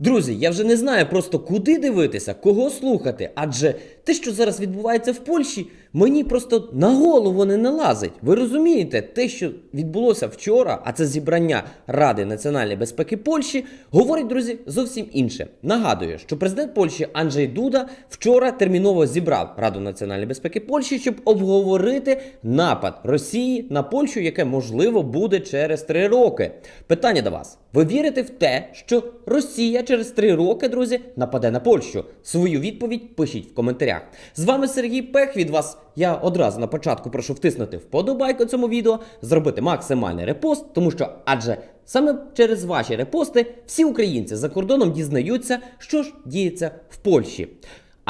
Друзі, я вже не знаю просто куди дивитися, кого слухати, адже те, що зараз відбувається в Польщі, мені просто на голову не налазить. Ви розумієте, те, що відбулося вчора, а це зібрання Ради національної безпеки Польщі, говорить, друзі, зовсім інше. Нагадую, що президент Польщі Анджей Дуда вчора терміново зібрав Раду національної безпеки Польщі, щоб обговорити напад Росії на Польщу, яке можливо буде через три роки. Питання до вас: ви вірите в те, що Росія через три роки, друзі, нападе на Польщу? Свою відповідь пишіть в коментарях. З вами Сергій Пех від вас. Я одразу на початку прошу втиснути вподобайку цьому відео, зробити максимальний репост, тому що адже саме через ваші репости всі українці за кордоном дізнаються, що ж діється в Польщі.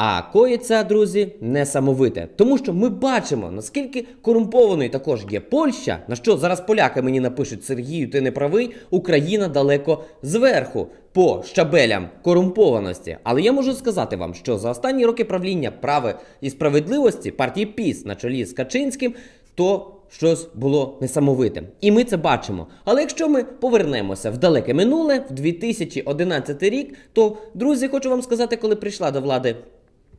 А коїться, друзі, несамовите, тому що ми бачимо, наскільки корумпованою також є Польща, на що зараз поляки мені напишуть Сергію, ти не правий, Україна далеко зверху по щабелям корумпованості. Але я можу сказати вам, що за останні роки правління прави і справедливості партії ПІС на чолі з Качинським, то щось було несамовите. І ми це бачимо. Але якщо ми повернемося в далеке минуле, в 2011 рік, то, друзі, хочу вам сказати, коли прийшла до влади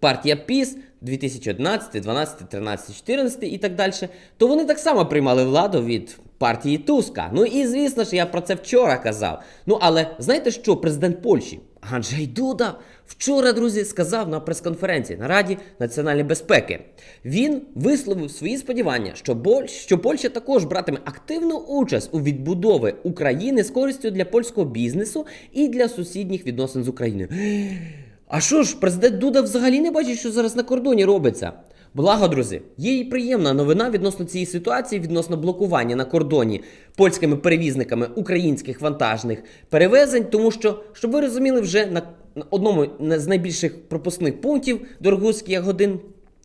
партія ПІС 2011, 12, 13, 14 і так далі, то вони так само приймали владу від партії Туска. Ну і звісно ж, я про це вчора казав. Ну але знаєте що, президент Польщі Анджей Дуда вчора, друзі, сказав на прес-конференції на Раді національної безпеки. Він висловив свої сподівання, що, Боль... що Польща також братиме активну участь у відбудові України з користю для польського бізнесу і для сусідніх відносин з Україною. А що ж, президент Дуда взагалі не бачить, що зараз на кордоні робиться? Благо, друзі, є і приємна новина відносно цієї ситуації, відносно блокування на кордоні польськими перевізниками українських вантажних перевезень, тому що, щоб ви розуміли, вже на одному з найбільших пропускних пунктів дорогуських годин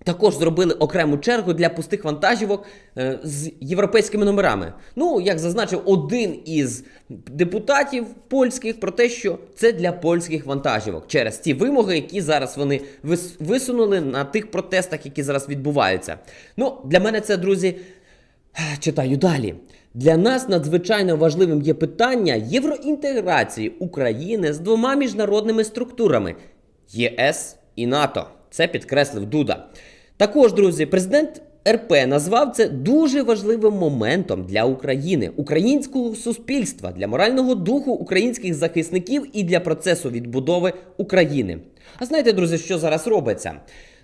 також зробили окрему чергу для пустих вантажівок е, з європейськими номерами. Ну, як зазначив один із депутатів польських, про те, що це для польських вантажівок через ті вимоги, які зараз вони вис- висунули на тих протестах, які зараз відбуваються. Ну, для мене це, друзі, читаю далі. Для нас надзвичайно важливим є питання євроінтеграції України з двома міжнародними структурами ЄС і НАТО. Це підкреслив Дуда. Також, друзі, президент РП назвав це дуже важливим моментом для України, українського суспільства, для морального духу українських захисників і для процесу відбудови України. А знаєте, друзі, що зараз робиться?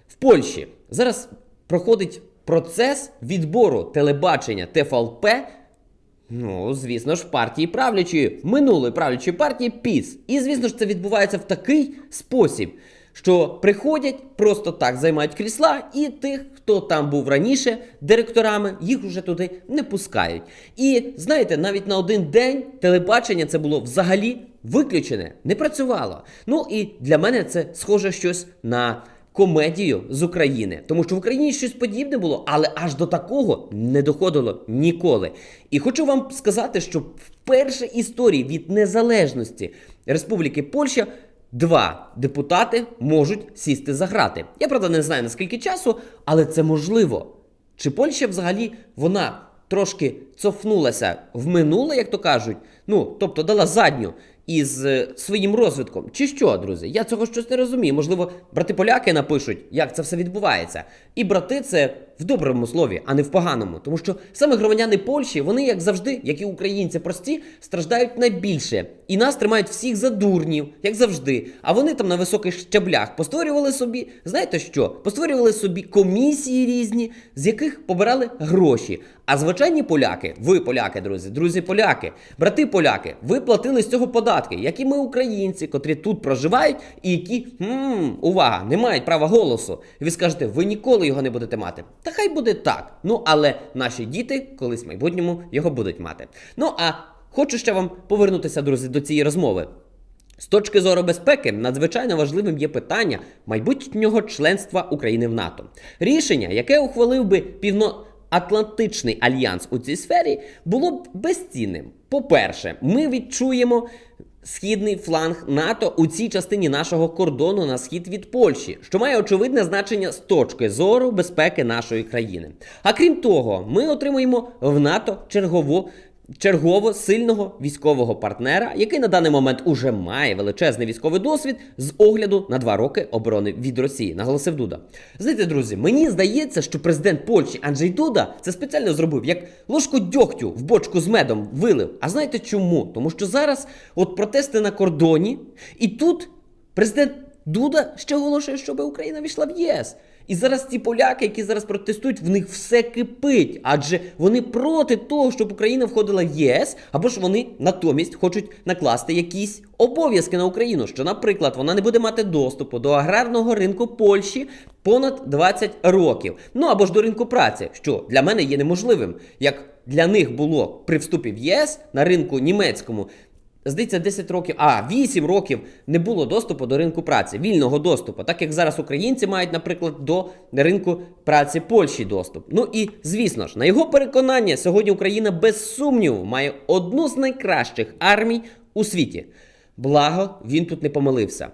В Польщі зараз проходить процес відбору телебачення ТФЛП Ну, звісно ж, партії правлячої, минулої правлячої партії ПІС. І звісно ж, це відбувається в такий спосіб, що приходять, просто так займають крісла, і тих, хто там був раніше директорами, їх уже туди не пускають. І знаєте, навіть на один день телебачення це було взагалі виключене, не працювало. Ну і для мене це схоже щось на комедію з України, тому що в Україні щось подібне було, але аж до такого не доходило ніколи. І хочу вам сказати, що вперше історії від незалежності Республіки Польща. Два депутати можуть сісти за грати. Я правда не знаю наскільки часу, але це можливо. Чи Польща взагалі вона трошки цофнулася в минуле, як то кажуть, ну тобто дала задню із е, своїм розвитком. Чи що, друзі? Я цього щось не розумію. Можливо, брати поляки напишуть, як це все відбувається. І брати це в доброму слові, а не в поганому. Тому що саме громадяни Польщі, вони, як завжди, як і українці прості, страждають найбільше. І нас тримають всіх за дурнів, як завжди. А вони там на високих щаблях постворювали собі, знаєте що? Постворювали собі комісії різні, з яких побирали гроші. А звичайні поляки, ви поляки, друзі, друзі поляки, брати поляки, ви платили з цього податки, як і ми, українці, котрі тут проживають, і які, м, увага, не мають права голосу. І ви скажете, ви ніколи його не будете мати. Та хай буде так. Ну але наші діти колись в майбутньому його будуть мати. Ну а хочу ще вам повернутися, друзі, до цієї розмови. З точки зору безпеки, надзвичайно важливим є питання майбутнього членства України в НАТО. Рішення, яке ухвалив би Півноатлантичний альянс у цій сфері, було б безцінним. По-перше, ми відчуємо східний фланг НАТО у цій частині нашого кордону на схід від Польщі, що має очевидне значення з точки зору безпеки нашої країни. А крім того, ми отримуємо в НАТО чергову чергово сильного військового партнера, який на даний момент уже має величезний військовий досвід з огляду на два роки оборони від Росії, наголосив Дуда. Знаєте, друзі, мені здається, що президент Польщі Анджей Дуда це спеціально зробив, як ложку дьогтю в бочку з медом вилив. А знаєте чому? Тому що зараз от протести на кордоні, і тут президент Дуда ще оголошує, щоб Україна війшла в ЄС. І зараз ці поляки, які зараз протестують, в них все кипить, адже вони проти того, щоб Україна входила в ЄС, або ж вони натомість хочуть накласти якісь обов'язки на Україну. Що, наприклад, вона не буде мати доступу до аграрного ринку Польщі понад 20 років. Ну або ж до ринку праці, що для мене є неможливим, як для них було при вступі в ЄС на ринку німецькому. Здається, 10 років, а 8 років не було доступу до ринку праці, вільного доступу, так як зараз українці мають, наприклад, до ринку праці Польщі доступ. Ну і звісно ж, на його переконання, сьогодні Україна без сумніву має одну з найкращих армій у світі. Благо, він тут не помилився.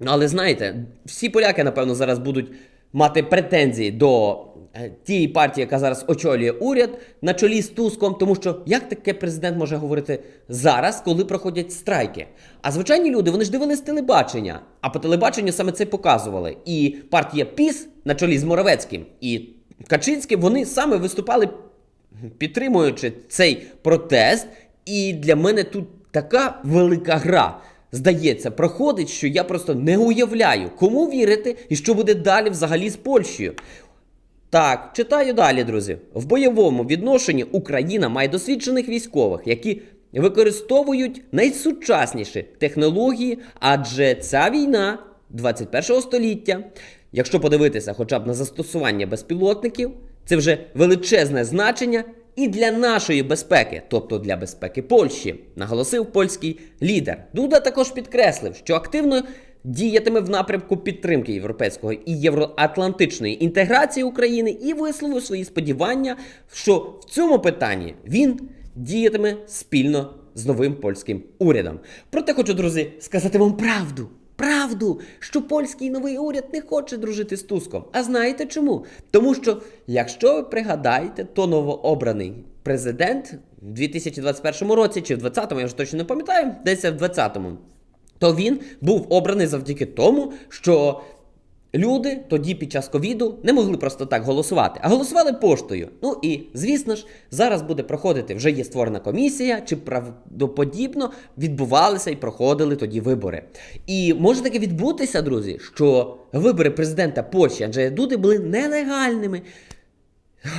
Ну, але знаєте, всі поляки, напевно, зараз будуть мати претензії до тієї партії, яка зараз очолює уряд на чолі з Туском, тому що як таке президент може говорити зараз, коли проходять страйки? А звичайні люди вони ж дивились телебачення, а по телебаченню саме це показували. І партія ПІС на чолі з Моровецьким і Качинським вони саме виступали підтримуючи цей протест. І для мене тут така велика гра. Здається, проходить, що я просто не уявляю, кому вірити і що буде далі взагалі з Польщею. Так, читаю далі, друзі. В бойовому відношенні Україна має досвідчених військових, які використовують найсучасніші технології, адже ця війна 21 століття, якщо подивитися хоча б на застосування безпілотників, це вже величезне значення і для нашої безпеки, тобто для безпеки Польщі, наголосив польський лідер. Дуда також підкреслив, що активно діятиме в напрямку підтримки європейського і євроатлантичної інтеграції України і висловив свої сподівання, що в цьому питанні він діятиме спільно з новим польським урядом. Проте хочу, друзі, сказати вам правду. Правду, що польський новий уряд не хоче дружити з Туском. А знаєте чому? Тому що, якщо ви пригадаєте, то новообраний президент в 2021 році чи в 2020, я вже точно не пам'ятаю, десь в 2020-му, то він був обраний завдяки тому, що люди тоді під час ковіду не могли просто так голосувати, а голосували поштою. Ну і звісно ж, зараз буде проходити вже є створена комісія, чи правдоподібно відбувалися і проходили тоді вибори. І може таке відбутися, друзі, що вибори президента Польщі Анджея Дуди були нелегальними.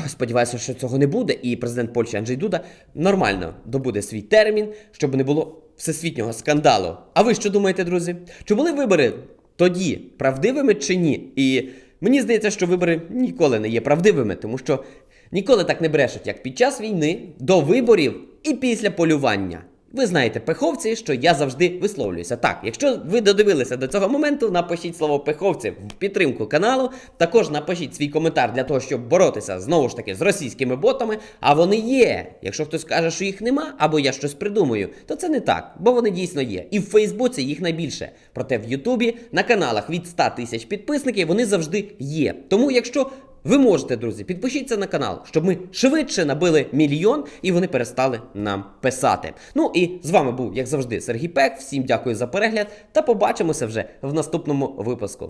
Сподіваюся, що цього не буде, і президент Польщі Анджей Дуда нормально добуде свій термін, щоб не було всесвітнього скандалу. А ви що думаєте, друзі? Чи були вибори тоді правдивими чи ні? І мені здається, що вибори ніколи не є правдивими, тому що ніколи так не брешуть, як під час війни, до виборів і після полювання. Ви знаєте, пеховці, що я завжди висловлююся. Так, якщо ви додивилися до цього моменту, напишіть слово пеховці в підтримку каналу. Також напишіть свій коментар для того, щоб боротися знову ж таки з російськими ботами. А вони є. Якщо хтось каже, що їх нема, або я щось придумаю, то це не так, бо вони дійсно є. І в Фейсбуці їх найбільше. Проте в Ютубі на каналах від 100 тисяч підписників вони завжди є. Тому, якщо ви можете, друзі, підпишіться на канал, щоб ми швидше набили мільйон і вони перестали нам писати. Ну і з вами був, як завжди, Сергій Пек. Всім дякую за перегляд та побачимося вже в наступному випуску.